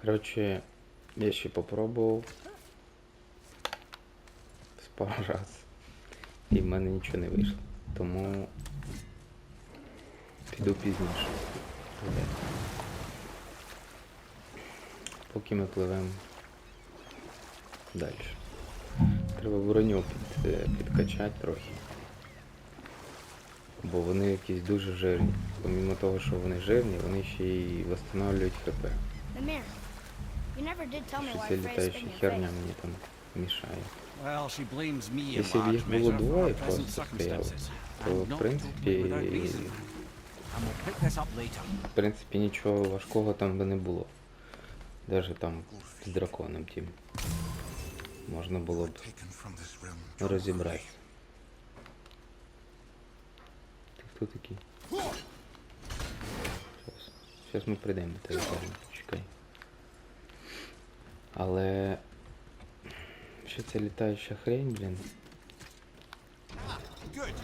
Коротше, я ще попробував з пару раз. І в мене нічого не вийшло. Тому піду пізніше. Поки ми пливемо далі. Треба броню під, е, підкачати трохи. Бо вони якісь дуже жирні. Помімо того, що вони жирні, вони ще й восстанавливають хп. You never did tell me why ця Frey's літаюча in your херня face. мені там мішає. Well, she blames me in Якщо б large їх було measure for present просто стояло, circumstances. то в not принципі, totally without reason. And we'll pick this up later. в принципі нічого важкого там би не було. Даже там з драконом тим. Можна було б taken from this realm. розібратися. Ти хто такий? Щас ми прийдемо до тебе, чекай. Але... Що це літаюча хрень, блін? Good.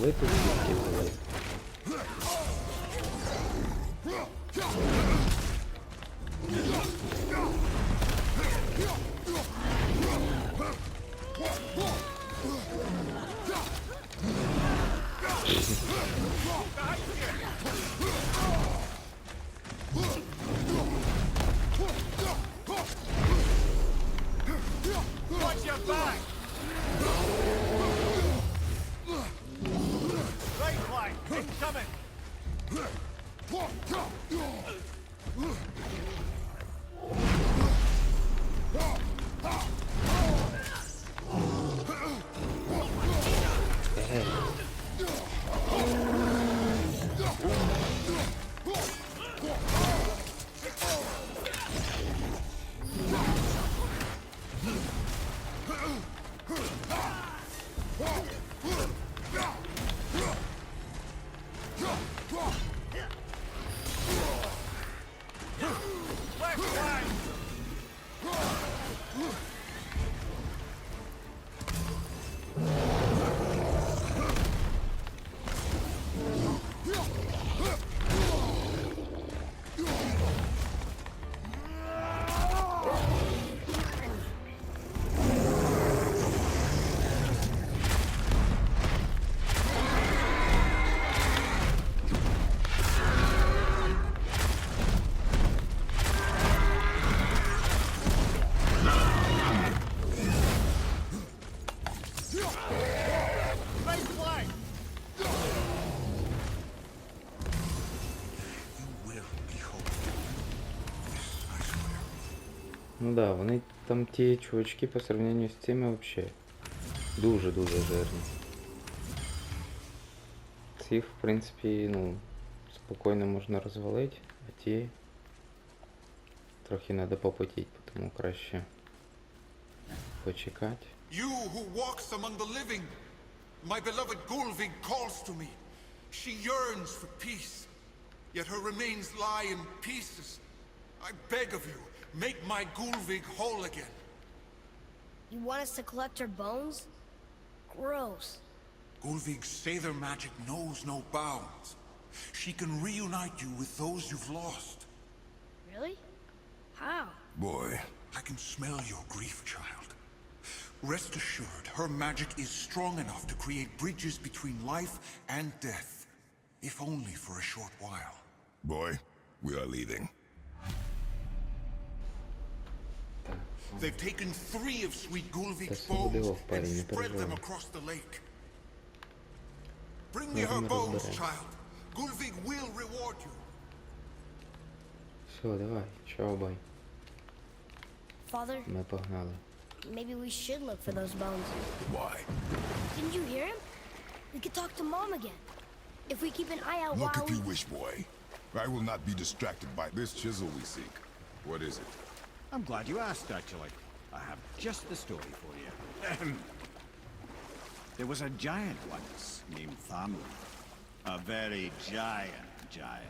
뭐에 또 이렇게 뭐해 Incoming! Hey. Ну да, вони там ті чувачки по сравненню з цими взагалі дуже-дуже жирні. Цих, в принципі, ну, спокійно можна розвалити, а ті трохи треба попотіти, тому краще почекати. You who walks among the living, my beloved Gulvig calls to me. She yearns for peace, yet her remains lie in pieces. I beg of you, make my Gulvig whole again. You want us to collect her bones? Gross. Gulvig's Sather magic knows no bounds. She can reunite you with those you've lost. Really? How? Boy. I can smell your grief, child. Rest assured, her magic is strong enough to create bridges between life and death, if only for a short while. Boy, we are leaving. They've taken three of Sweet Gulvig's Та bones судило в and парі, не spread them переживай. across the lake. Bring me Я her не bones, розбираюсь. child. Gulvig will reward you. Все, давай, чао, бай. Father, Ми погнали. maybe we should look for those bones. Why? Didn't you hear him? We could talk to Mom again. If we keep an eye out Look while if we... you wish, boy. I will not be distracted by this chisel we seek. What is it? I'm glad you asked, actually. I have just the story for you. There was a giant once named Thamur. A very giant giant.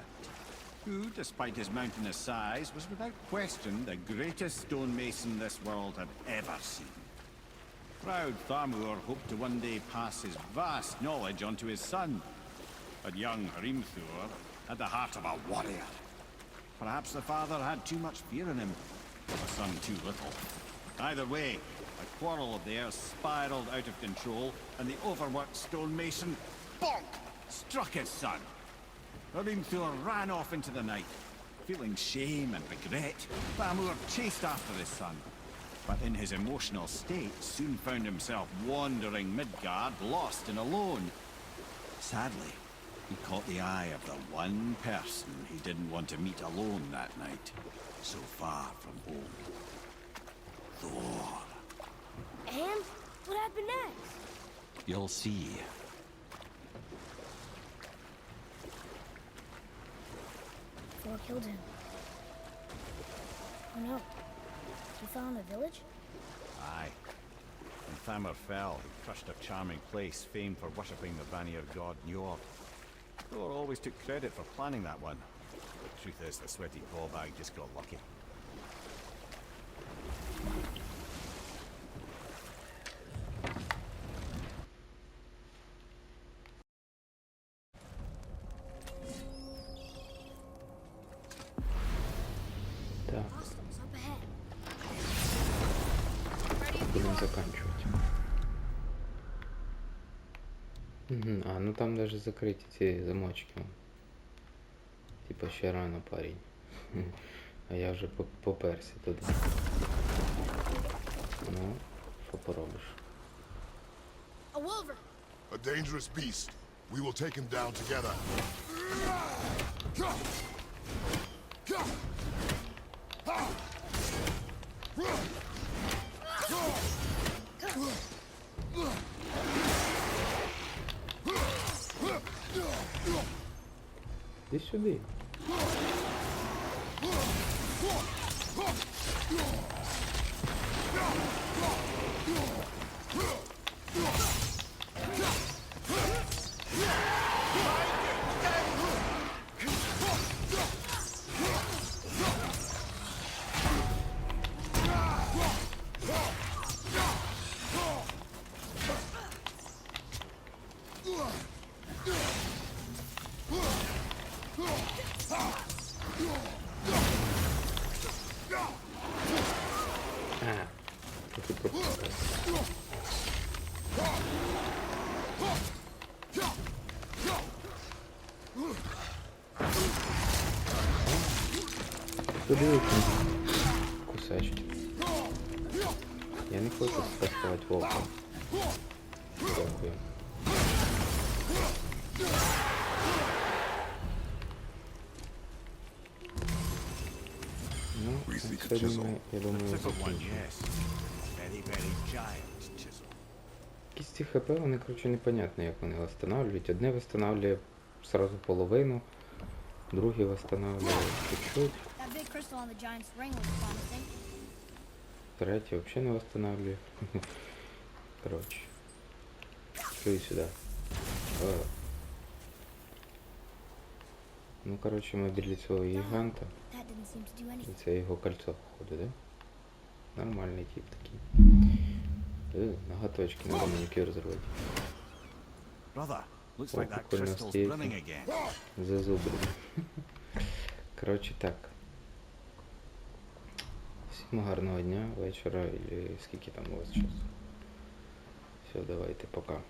Who, despite his mountainous size, was without question the greatest stonemason this world had ever seen. Proud Thamur hoped to one day pass his vast knowledge on to his son. But young Hrimthur had the heart of a warrior. Perhaps the father had too much fear in him, the son too little. Either way, a quarrel of theirs spiraled out of control, and the overworked stonemason, bonk, struck his son. Hrimthur ran off into the night. Feeling shame and regret, Thamur chased after his son. But in his emotional state, soon found himself wandering Midgard, lost and alone. Sadly, he caught the eye of the one person he didn't want to meet alone that night, so far from home. Thor. And what happened next? You'll see. Thor killed him. Oh no. He fell in the village? Aye. When Thamur fell, he crushed a charming place famed for worshipping the Vanir god Njord. Thor always took credit for planning that one. The truth is, the sweaty bag just got lucky. Так, Oslo's up А, ну там даже закриті ці замочки. Типа ще рано парень. А я вже по- поперся туди. Ну, що поробиш? A wolver! A dangerous. Deixa eu ver. А. Я не хочу спасувати волка. Дякую. Very, very giant chisel. Якісь ці ХП, вони, коротше, непонятно, як вони восстанавливають. Одне восстанавливає сразу половину, друге восстанавливає чуть-чуть, третє взагалі не восстанавливає. Коротше. Плюй сюди. Ну, коротше, ми біля цього гіганта. Це його кольцо, походу, да? Нормальний тип такий. Е, ноготочки, надо манікюр looks Oh, прикольно стоїть. Зазубрили. Коротше так. Всім гарного дня, вечора, і скільки там у вас часу. Все, давайте, пока.